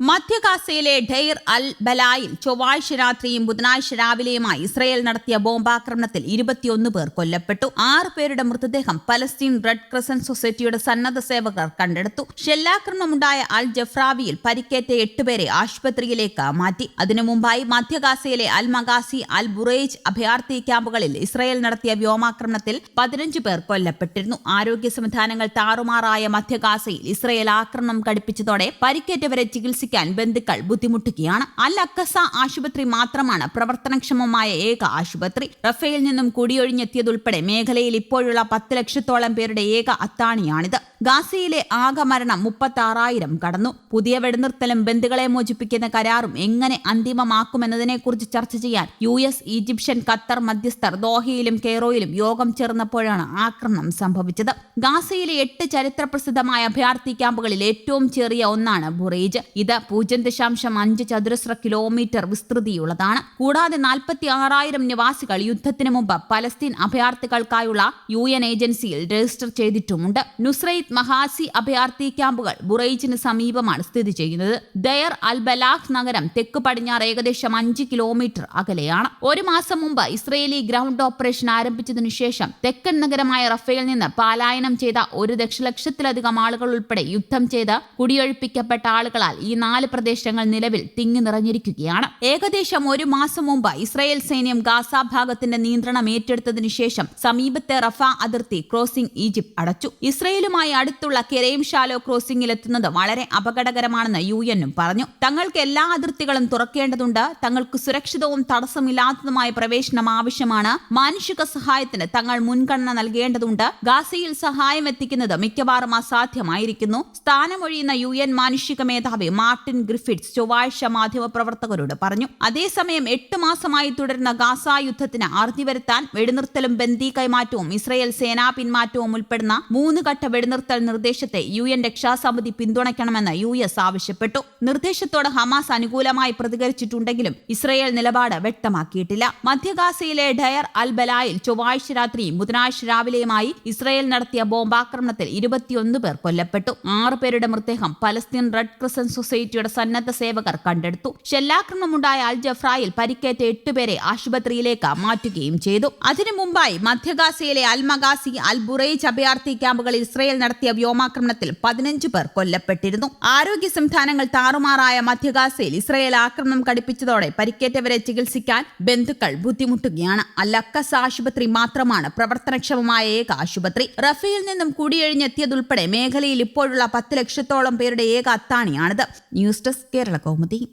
മധ്യഗാസയിലെ dare അൽ ബലായിൽ ചൊവ്വാഴ്ച രാത്രിയും ബുധനാഴ്ച രാവിലെയുമായി ഇസ്രായേൽ നടത്തിയ ബോംബാക്രമണത്തിൽ ഇരുപത്തിയൊന്ന് പേർ കൊല്ലപ്പെട്ടു. ആറ് പേരുടെ മൃതദേഹം പലസ്തീൻ റെഡ് ക്രസന്റ് സൊസൈറ്റിയുടെ സന്നദ്ധ സേവകർ കണ്ടെടുത്തു. ഷെല്ലാക്രമണമുണ്ടായ അൽ ജഫ്രാവിയിൽ പരിക്കേറ്റ എട്ടുപേരെ ആശുപത്രിയിലേക്ക് മാറ്റി. അതിനു മുമ്പായി മധ്യഗാസയിലെ അൽ മഗാസി അൽ ബുറേജ് അഭയാർത്ഥി ക്യാമ്പുകളിൽ ഇസ്രായേൽ നടത്തിയ വ്യോമാക്രമണത്തിൽ പതിനഞ്ച് പേർ കൊല്ലപ്പെട്ടിരുന്നു. ആരോഗ്യ സംവിധാനങ്ങൾ താറുമാറായ മധ്യഗാസയിൽ ഇസ്രായേൽ ആക്രമണം കടുപ്പിച്ചതോടെ പരിക്കേറ്റവരെ ചികിത്സിക്കാൻ ബന്ധുക്കൾ ബുദ്ധിമുട്ടുകയാണ്. അൽ അക്കസ ആശുപത്രി മാത്രമാണ് പ്രവർത്തനക്ഷമമായ ഏക ആശുപത്രി. റഫേൽ നിന്നും കുടിയൊഴിഞ്ഞെത്തിയതുൾപ്പെടെ മേഖലയിൽ ഇപ്പോഴുള്ള പത്ത് ലക്ഷത്തോളം പേരുടെ ഏക അത്താണിയാണിത്. ഗാസയിലെ ആകെ മരണം മുപ്പത്തി ആറായിരം കടന്നു. പുതിയ വെടിനിർത്തലും ബന്ധുക്കളെ മോചിപ്പിക്കുന്ന കരാറും എങ്ങനെ അന്തിമമാക്കുമെന്നതിനെക്കുറിച്ച് ചർച്ച ചെയ്യാൻ യു എസ് ഈജിപ്ഷ്യൻ ഖത്തർ മധ്യസ്ഥർ ദോഹയിലും കെയ്റോയിലും യോഗം ചേർന്നപ്പോഴാണ് ആക്രമണം സംഭവിച്ചത്. ഗാസയിലെ എട്ട് ചരിത്ര പ്രസിദ്ധമായ അഭയാർത്ഥി ക്യാമ്പുകളിൽ ഏറ്റവും ചെറിയ ഒന്നാണ് ബുറേജ്. ഇത് പൂജ്യം ദശാംശം അഞ്ച് ചതുരശ്ര കിലോമീറ്റർ വിസ്തൃതിയുള്ളതാണ്. കൂടാതെ നാൽപ്പത്തി ആറായിരം നിവാസികൾ യുദ്ധത്തിന് മുമ്പ് പലസ്തീൻ അഭയാർത്ഥികൾക്കായുള്ള യു എൻ ഏജൻസിയിൽ രജിസ്റ്റർ ചെയ്തിട്ടുമുണ്ട്. നുസ്രൈത്ത് മഹാസി അഭയാർത്ഥി ക്യാമ്പുകൾ ബുറൈജിന് സമീപമാണ് സ്ഥിതി ചെയ്യുന്നത്. ദയർ അൽ ബലാഖ് നഗരം തെക്ക് പടിഞ്ഞാറ് ഏകദേശം അഞ്ച് കിലോമീറ്റർ അകലെയാണ്. ഒരു മാസം മുമ്പ് ഇസ്രയേലി ഗ്രൗണ്ട് ഓപ്പറേഷൻ ആരംഭിച്ചതിനു ശേഷം തെക്കൻ നഗരമായ റഫേൽ നിന്ന് പലായനം ചെയ്ത ഒരു ദശലക്ഷത്തിലധികം ആളുകൾ ഉൾപ്പെടെ യുദ്ധം ചെയ്ത് കുടിയൊഴിപ്പിക്കപ്പെട്ട ആളുകളാൽ ഈ നാല് പ്രദേശങ്ങൾ നിലവിൽ തിങ്ങി നിറഞ്ഞിരിക്കുകയാണ്. ഏകദേശം ഒരു മാസം മുമ്പ് ഇസ്രായേൽ സൈന്യം ഗാസ ഭാഗത്തിന്റെ നിയന്ത്രണം ഏറ്റെടുത്തതിനു ശേഷം സമീപത്തെ റഫ അതിർത്തി ക്രോസിംഗ് ഈജിപ്ത് അടച്ചു. ഇസ്രയേലുമായി അടുത്തുള്ള കെരയും ഷാലോ ക്രോസിംഗിൽ എത്തുന്നത് വളരെ അപകടകരമാണെന്ന് യു എന്നും പറഞ്ഞു. തങ്ങൾക്ക് എല്ലാ അതിർത്തികളും തുറക്കേണ്ടതുണ്ട്. തങ്ങൾക്ക് സുരക്ഷിതവും തടസ്സമില്ലാത്തതുമായ പ്രവേശനം ആവശ്യമാണ്. മാനുഷിക സഹായത്തിന് തങ്ങൾ മുൻഗണന നൽകേണ്ടതുണ്ട്. ഗാസയിൽ സഹായം എത്തിക്കുന്നത് മിക്കവാറും അസാധ്യമായിരിക്കുന്നു. സ്ഥാനമൊഴിയുന്ന യു എൻ മാനുഷിക മേധാവി മാർട്ടിൻ ഗ്രിഫിറ്റ്സ് ചൊവ്വാഴ്ച മാധ്യമപ്രവർത്തകരോട് പറഞ്ഞു. അതേസമയം എട്ട് മാസമായി തുടരുന്ന ഗാസ യുദ്ധത്തിന് അറുതി വരുത്താൻ വെടിനിർത്തലും ബന്ദി കൈമാറ്റവും ഇസ്രയേൽ സേനാ പിന്മാറ്റവും ഉൾപ്പെടുന്ന മൂന്ന് ഘട്ട വെടിനിർത്തൽ നിർദ്ദേശത്തെ യു എൻ രക്ഷാസമിതി പിന്തുണയ്ക്കണമെന്ന് യു എസ് ആവശ്യപ്പെട്ടു. നിർദ്ദേശത്തോട് ഹമാസ് അനുകൂലമായി പ്രതികരിച്ചിട്ടുണ്ടെങ്കിലും ഇസ്രയേൽ നിലപാട് വ്യക്തമാക്കിയിട്ടില്ല. മധ്യഗാസയിലെ ഡയർ അൽ ബലായിൽ ചൊവ്വാഴ്ച രാത്രിയും ബുധനാഴ്ച രാവിലെയുമായി ഇസ്രയേൽ നടത്തിയ ബോംബാക്രമണത്തിൽ ഇരുപത്തിയൊന്ന് പേർ കൊല്ലപ്പെട്ടു. ആറ് പേരുടെ മൃതദേഹം പലസ്തീൻ റെഡ് ക്രസന്റ് സൊസൈറ്റിയുടെ സന്നദ്ധ സേവകർ കണ്ടെടുത്തു. ഷെല്ലാക്രമണമുണ്ടായ അൽ ജഫ്രായിൽ പരിക്കേറ്റ എട്ടുപേരെ ആശുപത്രിയിലേക്ക് മാറ്റുകയും ചെയ്തു. അതിനു മുമ്പായി മധ്യഗാസയിലെ അൽ മഗാസി അൽ ബുറൈജ് അഭയാർത്ഥി ക്യാമ്പുകളിൽ ഇസ്രയേൽ നടത്തിയ വ്യോമാക്രമണത്തിൽ പതിനഞ്ച് പേർ കൊല്ലപ്പെട്ടിരുന്നു. ആരോഗ്യ സംവിധാനങ്ങൾ താറുമാറായ മധ്യഗാസയിൽ ഇസ്രയേൽ ആക്രമണം കടുപ്പിച്ചതോടെ പരിക്കേറ്റവരെ ചികിത്സിക്കാൻ ബന്ധുക്കൾ ബുദ്ധിമുട്ടുകയാണ്. അല്ലക്കസ് ആശുപത്രി മാത്രമാണ് പ്രവർത്തനക്ഷമമായ ഏക ആശുപത്രി. റഫേൽ നിന്നും കുടിയൊഴിഞ്ഞെത്തിയതുൾപ്പെടെ മേഖലയിൽ ഇപ്പോഴുള്ള പത്ത് ലക്ഷത്തോളം പേരുടെ ഏക അത്താണിയാണിത്. News desk Kerala Kaumudi.